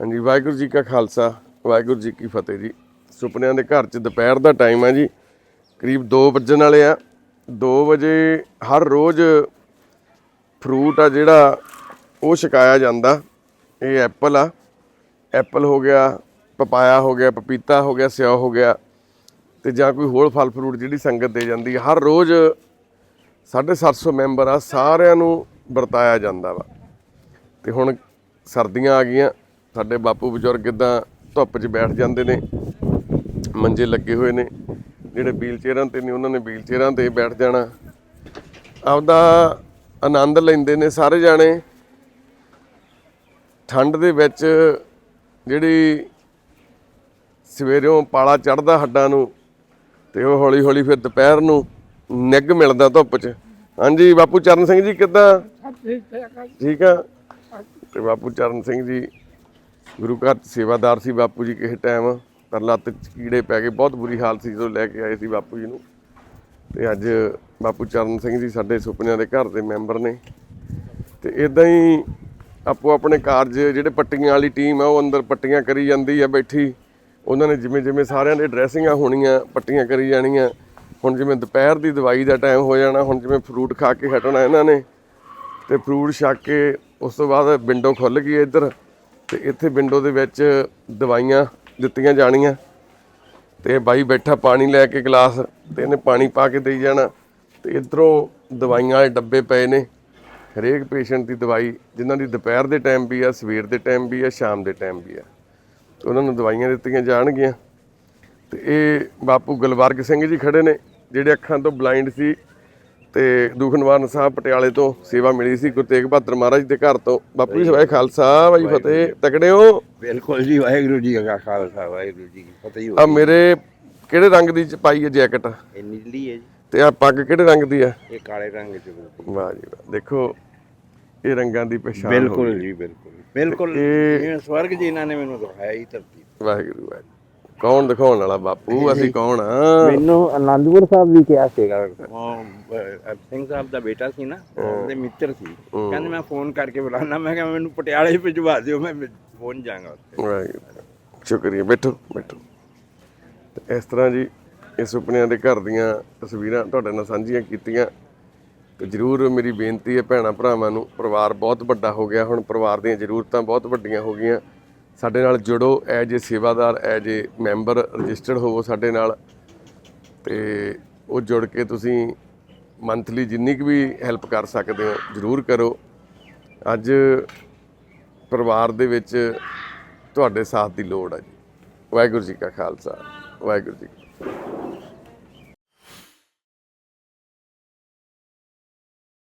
ਹਾਂਜੀ, ਵਾਹਿਗੁਰੂ ਜੀ ਕਾ ਖਾਲਸਾ, ਵਾਹਿਗੁਰੂ ਜੀ ਕੀ ਫਤਿਹ ਜੀ। ਸੁਪਨਿਆਂ ਦੇ ਘਰ 'ਚ ਦੁਪਹਿਰ ਦਾ ਟਾਈਮ ਹੈ ਜੀ। ਕਰੀਬ 2 ਵਜਣ ਵਾਲੇ ਆ। 2 ਵਜੇ ਹਰ ਰੋਜ਼ ਫਰੂਟ ਆ ਜਿਹੜਾ, ਉਹ ਛਕਾਇਆ ਜਾਂਦਾ। ਇਹ ਐਪਲ ਆ। ਐਪਲ ਹੋ ਗਿਆ ਪਪਾਇਆ ਹੋ ਗਿਆ ਪਪੀਤਾ ਹੋ ਗਿਆ, ਸਿਓ ਹੋ ਗਿਆ। ਤੇ ਜਾਂ ਕੋਈ ਹੋਰ ਫਲ ਫਰੂਟ ਜਿਹੜੀ ਸੰਗਤ ਦੇ ਜਾਂਦੀ ਹੈ ਹਰ ਰੋਜ਼ 750 ਮੈਂਬਰ ਆ। ਸਾਰਿਆਂ ਨੂੰ ਵਰਤਾਇਆ ਜਾਂਦਾ ਵਾ। ਤੇ ਹੁਣ ਸਰਦੀਆਂ ਆ ਗਈਆਂ। ਸਾਡੇ ਬਾਪੂ ਬਜ਼ੁਰਗ ਇਦਾਂ ਧੁੱਪ 'ਚ ਬੈਠ ਜਾਂਦੇ ਨੇ ਮੰਜੇ ਲੱਗੇ ਹੋਏ ਨੇ ਜਿਹੜੇ ਵੀਲ ਚੇਅਰਾਂ ਤੇ ਨੇ ਉਹਨਾਂ ਨੇ ਵੀਲ ਚੇਅਰਾਂ ਤੇ ਬੈਠ ਜਾਣਾ। ਆਪਦਾ ਆਨੰਦ ਲੈਂਦੇ ਨੇ ਸਾਰੇ ਜਾਣੇ। ਠੰਡ ਦੇ ਵਿੱਚ ਜਿਹੜੀ ਸਵੇਰੋਂ ਪਾਲਾ ਚੜਦਾ ਹੱਡਾਂ ਨੂੰ ਤੇ ਉਹ ਹੌਲੀ ਹੌਲੀ ਫਿਰ ਦੁਪਹਿਰ ਨੂੰ ਨਿੱਘ ਮਿਲਦਾ ਧੁੱਪ 'ਚ। ਹਾਂਜੀ ਬਾਪੂ ਚਰਨ ਸਿੰਘ ਜੀ ਕਿੱਦਾਂ? ਠੀਕ ਆ? ਤੇ ਬਾਪੂ ਚਰਨ ਸਿੰਘ ਜੀ ਗੁਰੂ ਘਰ 'ਚ ਸੇਵਾਦਾਰ ਸੀ ਬਾਪੂ ਜੀ ਕਿਸੇ ਟਾਈਮ, ਪਰ ਲੱਤ 'ਚ ਕੀੜੇ ਪੈ ਗਏ। ਬਹੁਤ ਬੁਰੀ ਹਾਲਤ ਸੀ ਜਦੋਂ ਲੈ ਕੇ ਆਏ ਸੀ ਬਾਪੂ ਜੀ ਨੂੰ। ਤੇ ਅੱਜ ਬਾਪੂ ਚਰਨ ਸਿੰਘ ਜੀ ਸਾਡੇ ਸੁਪਨਿਆਂ ਦੇ ਘਰ ਦੇ ਮੈਂਬਰ ਨੇ। ਤੇ ਇਦਾਂ ਹੀ ਆਪੋ ਆਪਣੇ ਕਾਰਜ, ਜਿਹੜੇ ਪੱਟੀਆਂ ਵਾਲੀ ਟੀਮ ਆ, ਉਹ ਅੰਦਰ ਪੱਟੀਆਂ ਕਰੀ ਜਾਂਦੀ ਆ ਬੈਠੀ। ਉਹਨਾਂ ਨੇ ਜਿਵੇਂ ਜਿਵੇਂ ਸਾਰਿਆਂ ਦੇ ਡਰੈਸਿੰਗਾਂ ਹੋਣੀਆਂ, ਪੱਟੀਆਂ ਕਰੀ ਜਾਣੀਆਂ। ਹੁਣ ਜਿਵੇਂ ਦੁਪਹਿਰ ਦੀ ਦਵਾਈ ਦਾ ਟਾਈਮ ਹੋ ਜਾਣਾ, ਹੁਣ ਜਿਵੇਂ ਫਰੂਟ ਖਾ ਕੇ ਹਟਣਾ ਇਹਨਾਂ ਨੇ। ਤੇ ਫਰੂਟ ਛੱਕ ਕੇ ਉਸ ਤੋਂ ਬਾਅਦ ਵਿੰਡੋ ਖੁੱਲ ਗਈ ਇੱਧਰ। ਤੇ ਇੱਥੇ ਵਿੰਡੋ ਦੇ ਵਿੱਚ ਦਵਾਈਆਂ ਦਿੱਤੀਆਂ ਜਾਣੀਆਂ। ਤੇ ਬਾਈ ਬੈਠਾ ਪਾਣੀ ਲੈ ਕੇ ਗਲਾਸ ਤੇ ਇਹਨੇ ਪਾਣੀ ਪਾ ਕੇ ਦੇਈ ਜਾਣਾ। ਤੇ ਇਧਰੋਂ ਦਵਾਈਆਂ ਵਾਲੇ ਡੱਬੇ ਪਏ ਨੇ। ਹਰੇਕ ਪੇਸ਼ੈਂਟ ਦੀ ਦਵਾਈ ਜਿਨ੍ਹਾਂ ਦੀ ਦੁਪਹਿਰ ਦੇ ਟਾਈਮ ਵੀ ਆ, ਸਵੇਰ ਦੇ ਟਾਈਮ ਵੀ ਆ, ਸ਼ਾਮ ਦੇ ਟਾਈਮ ਵੀ ਆ। ਤੇ ਉਹਨਾਂ ਨੂੰ ਦਵਾਈਆਂ ਦਿੱਤੀਆਂ ਜਾਣਗੀਆਂ। ਤੇ ਇਹ ਬਾਪੂ ਗੁਲਵਰਗ ਸਿੰਘ ਜੀ ਖੜੇ ਨੇ, ਜਿਹੜੇ ਅੱਖਾਂ ਤੋਂ ਬਲਾਈਂਡ ਸੀ। ਤੇ ਦੁੱਖ ਨਿਵਾਰਨ ਸਾਹਿਬ ਪਟਿਆਲੇ ਤੋਂ ਸੇਵਾ ਮਿਲੀ ਸੀ ਗੁਰੂ ਤੇਗ ਬਹਾਦਰ ਮਹਾਰਾਜ ਦੇ ਘਰ ਤੋਂ। ਬਾਪੂ ਜੀ ਸਵਾਏ ਖਾਲਸਾ ਬਾਈ ਫਤਿਹ। ਤਕੜੇ ਹੋ? ਬਿਲਕੁਲ ਜੀ ਵਾਹਿਗੁਰੂ ਜੀ ਕਾ ਖਾਲਸਾ ਵਾਹਿਗੁਰੂ ਜੀ ਕੀ ਫਤਿਹ ਆ ਮੇਰੇ ਕਿਹੜੇ ਰੰਗ ਦੀ ਪਾਈ ਹੈ ਜੈਕਟ? ਇਹ ਨੀਲੀ ਹੈ ਜੀ। ਤੇ ਆ ਪੱਗ ਕਿਹੜੇ ਰੰਗ ਦੀ ਆ ਇਹ ਕਾਲੇ ਰੰਗ ਬਿਲਕੁਲ ਵਾਹ ਜੀ ਵਾਹ। ਦੇਖੋ ਇਹ ਰੰਗਾਂ ਦੀ ਪਛਾਣ ਬਿਲਕੁਲ ਜੀ ਬਿਲਕੁਲ। ਬਿਲਕੁਲ ਇਹ- ਸਵਰਗ ਜੀ ਇਹਨਾਂ ਨੇ ਮੈਨੂੰ ਦਿਖਾਇਆ ਹੀ ਧਰਤੀ। ਵਾਹਿਗੁਰੂ ਵਾਹਿਗੁਰੂ। ਕੌਣ ਦਿਖਾਉਣ ਵਾਲਾ ਬਾਪੂ? ਅਸੀਂ ਕੌਣ ਆ? ਮੈਨੂੰ ਅਨੰਦਪੁਰ ਸਾਹਿਬ ਵੀ ਕਿਹਾ ਸੀਗਾ। ਉਹ ਸਿੰਘ ਸਾਹਿਬ ਦਾ ਬੇਟਾ ਸੀ ਨਾ ਉਹਦੇ ਮਿੱਤਰ ਸੀ। ਕਹਿੰਦੇ ਮੈਂ ਫੋਨ ਕਰਕੇ ਬੁਲਾਣਾ ਮੈਂ ਕਿਹਾ ਮੈਨੂੰ ਪਟਿਆਲੇ ਭਿਜਵਾ ਦਿਓ ਮੈਂ ਪਹੁੰਚ ਜਾਵਾਂਗਾ ਉੱਥੇ। ਸ਼ੁਕਰੀਆ। ਬੈਠੋ ਬੈਠੋ। ਤੇ ਇਸ ਤਰ੍ਹਾਂ ਜੀ ਇਹ ਸੁਪਨਿਆਂ ਦੇ ਘਰ ਦੀਆਂ ਤਸਵੀਰਾਂ ਤੁਹਾਡੇ ਨਾਲ ਸਾਂਝੀਆਂ ਕੀਤੀਆਂ। ਤੇ ਜਰੂਰ ਮੇਰੀ ਬੇਨਤੀ ਹੈ ਭੈਣਾ ਭਰਾਵਾਂ ਨੂੰ ਪਰਿਵਾਰ ਬਹੁਤ ਵੱਡਾ ਹੋ ਗਿਆ। ਹੁਣ ਪਰਿਵਾਰ ਦੀਆਂ ਜ਼ਰੂਰਤਾਂ ਬਹੁਤ ਵੱਡੀਆਂ ਹੋ ਗਈਆਂ। ਸਾਡੇ ਨਾਲ ਜੁੜੋ ਐਜ ਏ ਸੇਵਾਦਾਰ ਐਜ ਏ ਮੈਂਬਰ ਰਜਿਸਟਰਡ ਹੋਵੋ ਸਾਡੇ ਨਾਲ, ਤੇ ਉਹ ਜੁੜ ਕੇ ਤੁਸੀਂ ਮੰਥਲੀ ਜਿੰਨੀ ਕੁ ਵੀ ਹੈਲਪ ਕਰ ਸਕਦੇ ਹੋ, ਜਰੂਰ ਕਰੋ। ਅੱਜ ਪਰਿਵਾਰ ਦੇ ਵਿੱਚ ਤੁਹਾਡੇ ਸਾਥ ਦੀ ਲੋੜ ਹੈ ਜੀ। ਵਾਹਿਗੁਰੂ ਜੀ ਕਾ ਖਾਲਸਾ, ਵਾਹਿਗੁਰੂ ਜੀ